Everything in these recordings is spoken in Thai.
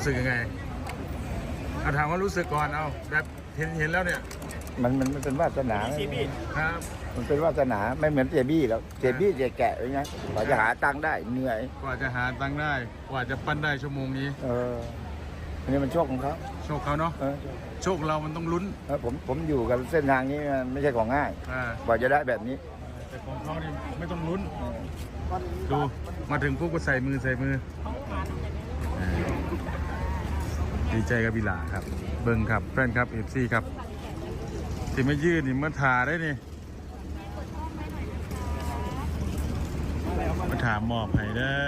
รู้สึกยังไงเอาถามว่ารู้สึกก่อนเอาแบบเห็นเห็นแล้วเนี่ยมันมันมันเป็นวาสนาครับ มันเป็นวาสนาไม่เหมือนเจบี้แล้วเจบี้เจแกะอย่างเงี้ยกว่าจะหาตังค์ได้เหนื่อย กว่าจะหาตังค์ได้ กว่าจะปั้นได้ชั่วโมงนี้ เอออันนี้มันโชคของเขาโชคเขาเนาะเออโชคเรามันต้องลุ้นเออผมผมอยู่กับเส้นทางนี้มันไม่ใช่ของง่ายอ่ากว่าจะได้แบบนี้ แต่ของเขานี่ไม่ต้องลุ้นดูมาถึงปุ๊บก็ใส่มือใส่มืออ่า ดีใจกับบิลาครับ เบิ้งครับแฟนครับเอฟซีครับที่ไม่ยืดนี่มาถาได้นี่มาถามมอบให้ได้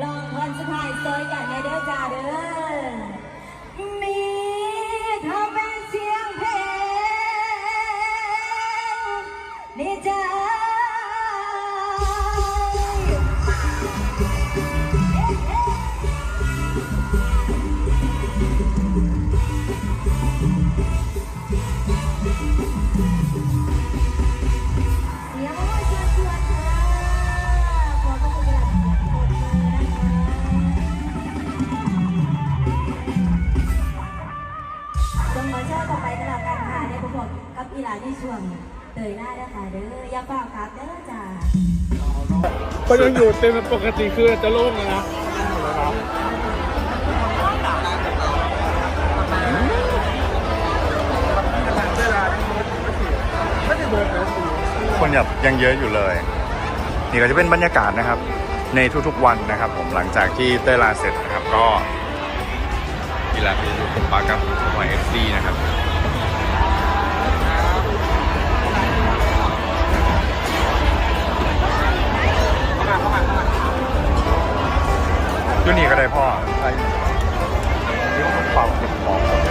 ลองคนสุดท้ายซอยกันในเด้อจ้าเด้อ เตยหน้าเด้อค่ะเด้ออย่าเปล่าครับเด้อจ้าก็ยังอยู่เต็มปกติคือจะโล่งเลยนะคนแบบยังเยอะอยู่เลย นี่ก็จะเป็นบรรยากาศนะครับ ในทุกๆวันนะครับ ผมหลังจากที่เต้ยลาเสร็จนะครับก็กีฬาที่อยู่กับปากับวายเอฟซีนะครับ ยูนี่ก็ได้พ่อใช่นี่ผมเป่าเก็บของ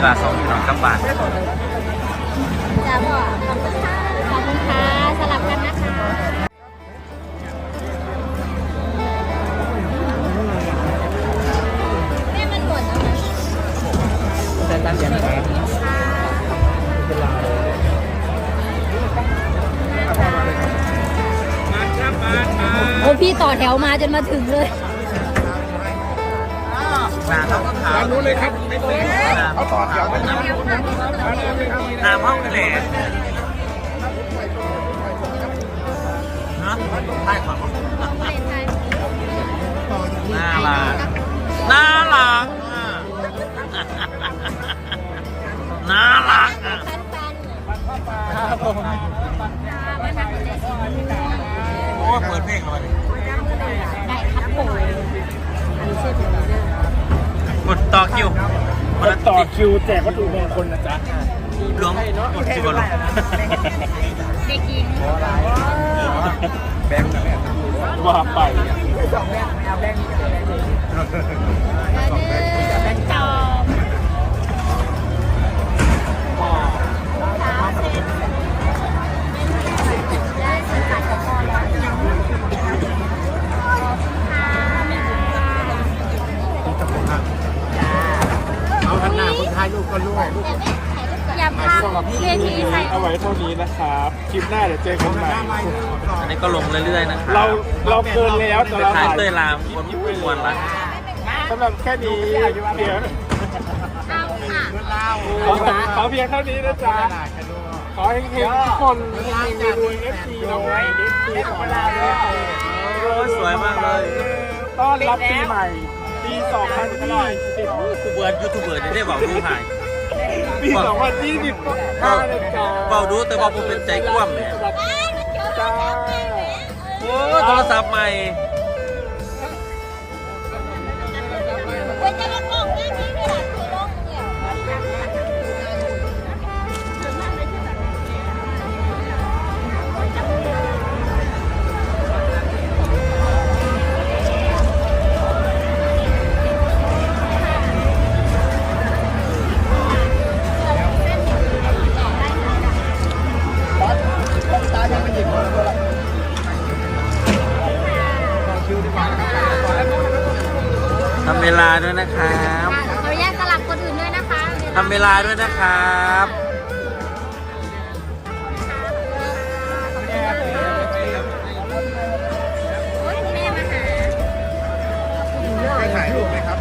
กีฬาสองพี่น้องกลับบ้านจ้าพ่อขอบคุณค่ะขอบคุณค่ะสลับกันนะคะแม่มันหมดแล้วนะโอ้พี่ต่อแถวมาจนมาถึงเลย ร้านนู้นเลยครับเขาต่อแถวไปนะน้ำห้องแหล่นะใช่ก่อนน่ารักน่ารัก ต่อคิวแจกวัตถุมงคลนะจ๊ะหลวงกดคิวก่อนหลวงเด็กหญิงว่าไปจอมได้ เรื่อยๆนะเราเราเกินแล้วแต่ไปเราถ่ายถ่ายเต้ยรามคนไม่ควรละสำหรับแค่นี้เดี๋ยวเอาค่ะขอขอเพียงเท่านี้นะจ๊ะขอให้เฮงๆทุกคนเฮงๆรวยๆเอฟซีเราไว้เอฟซีของเราด้วยโอ้ยสวยมากเลยต้อนรับปีใหม่ปี2020กูเบิร์ดยูทูบเบอร์จะได้บอกดูถ่ายปี2025นะจ๊ะเบาดูแต่บอกผมเป็นใจกว้างแหม จ้า โอ้โทรศัพท์ใหม่ ทำเวลาด้วยนะครับขออนุญาตสลับคนอื่นด้วยนะคะทำเวลาด้วยนะครับโอ๊ยแม่มาหาไปถ่ายรูปไหมครับ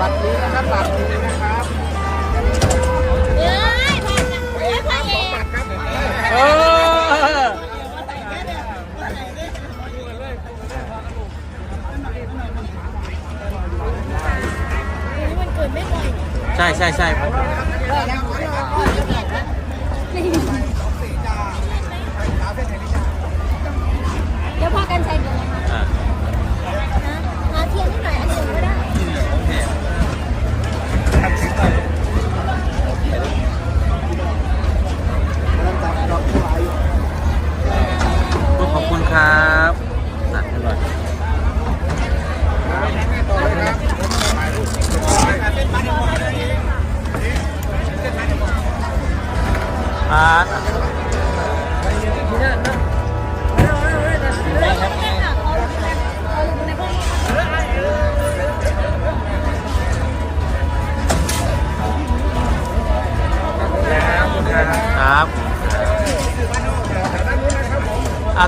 บัตรนี้นะครับบัตรนี้นะครับ ใช่ใช่ใช่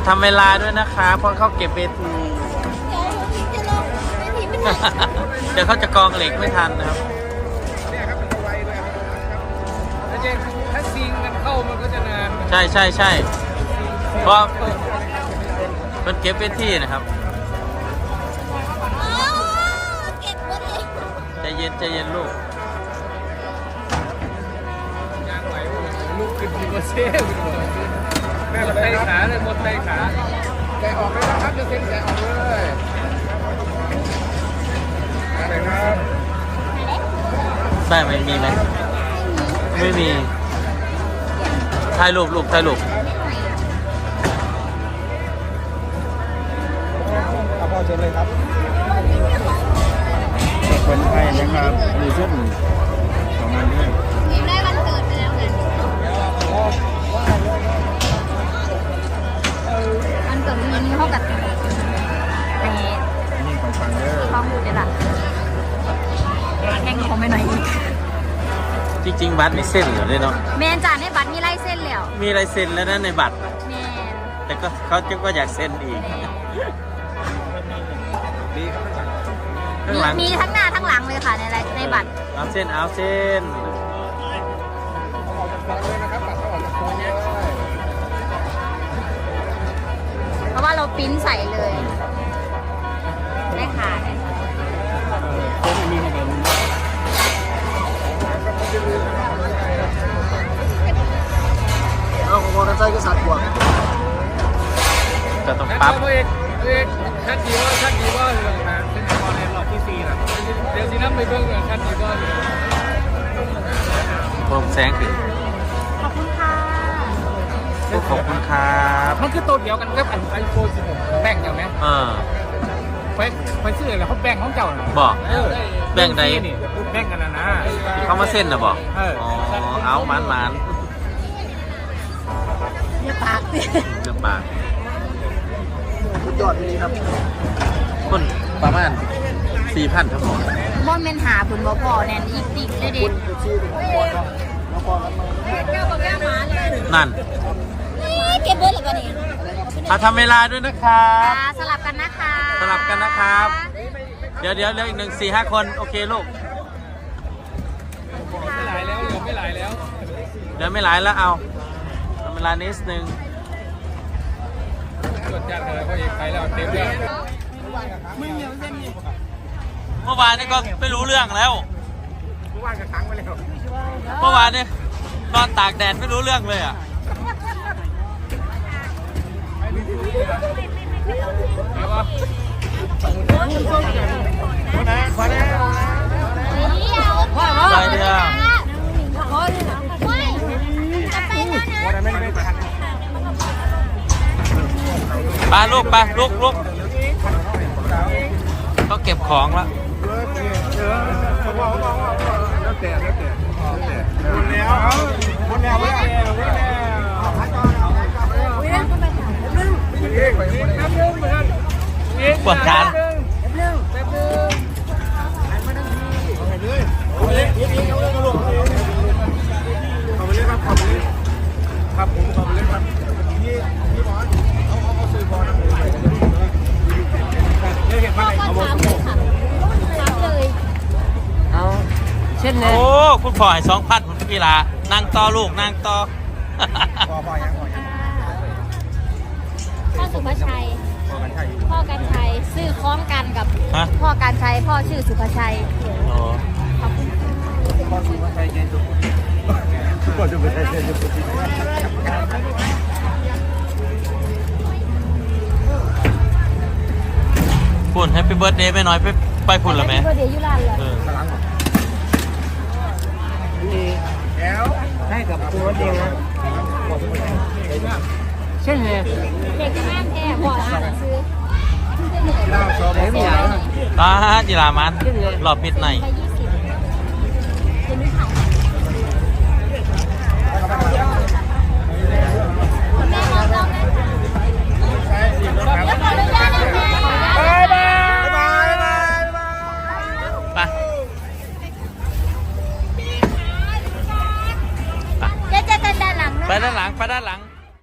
ทำเวลาด้วยนะคะเพราะเขาเก็บเวทีเดี๋ยวหนูจะลงไม่ทีไม่ทันเดี๋ยวเขาจะกองเหล็กไม่ทันนะครับถ้าซิงกันเข้ามันก็จะนานใช่ใช่ใช่เพราะมันเก็บเวทีนะครับอ๋อเก็บหมดเลยใจเย็นใจเย็นลูกยางไหวลูกขึ้นดีกว่าเซ่ แม่หมดใจขาเลยหมดใจขาแกะออกเลยนะครับจะเซ็นแกะออกเลยอะไรครับได้ไหมมีไหมไม่มีถ่ายรูปลูกถ่ายรูปชิญเลยครับคนไทยนะครับมีเส้นของงานด้วย จริงๆบัตรนี่เส้นเหรอเนี่ยเนาะแมนจ่าในบัตรมีไล่เส้นแล้วมีลายเซ็นแล้วนะในบัตร แมนแต่ก็เขาก็อยากเซ็นอีกข้างหลังมีทั้งหน้าทั้งหลังเลยค่ะในในบัตรเอาเส้นเอาเส้นเพราะว่าเราปริ้นใส่เลย ปั๊บเอกเอกชัดดีว่าชัดดีว่าเรื่องนะเป็นตอนในรอบที่สี่นะเดี๋ยวสิน้ำไปเบิ่งชัดดีว่าโปร่งแสงขึ้นขอบคุณค่ะขอบคุณครับมันคือตัวเดียวกันกับไอโฟน16แบ่งกันไหมเออไปไปซื้อแล้วเขาแบ่งของเจ้าน่ะบอกเออแบ่งใดนี่แบ่งกันนะนะเขามาเส้นนะบอกเอออ๋อเอามันมันอย่าปากสิเรื่องปากสุด ยอดดีครับคนประมาณสี่พันทั้งหมดบอนเป็นหาผุนบ่พอแนนอีกติกเลยเด็กชื่อของบอลครับแล้วก็รับมาแก้วกับแก้วหมาเลยนั่นนี่เก็บเบิร์ดหรือเปล่านี่อาทำเวลาด้วยนะครับอ่าสลับกันนะคะสลับกันนะครับ เดี๋ยวเดี๋ยวเหลืออีกหนึ่งสี่ห้าคน โอเคลูกไม่หลายแล้วเหลือไม่หลายแล้วเดี๋ยวไม่หลายแล้วเอาทำเวลานิดนึง จัดเลยพอเอกไปแล้วเต็มแล้วเมื่อวานนี่ก็ไม่รู้เรื่องแล้วผู้ว่ากับครั้งไปแล้วเมื่อวานนี่นอนตากแดดไม่รู้เรื่องเลยอะเดี๋ยวว่าไป ไปลูกไปลูกลูกต้องเก็บของแล้วแล้วแต่ พ่อให้สองพันผมกีฬานั่งต่อลูกนั่งต่อพอพอยังพอยังพ่อสุภชัยพอกันใช่พ่อกันชัยซื้อคล้องกันกับฮะพ่อการชัยพ่อชื่อสุภชัยโอ้ขอบคุณค่ะพอสุภาชัยเจนสุขพอสุภาชัยเจนสุขฝุ่นแฮปปี้เบิร์ดเดย์ไม่น้อยไปไปฝุ่นเหรอแม่ก็เดี๋ยวอยู่ร้านเลยเออ แล้วให้กับตัวเดียวนะเช่นไงเด็กห้ามแอบบอกอ่าซื้อเล่าชอบไม่ใหญ่ตาจิรามันหลอบปิดในไปยี่สิบเป็น ไปด้านหลัง ไปด้านหลัง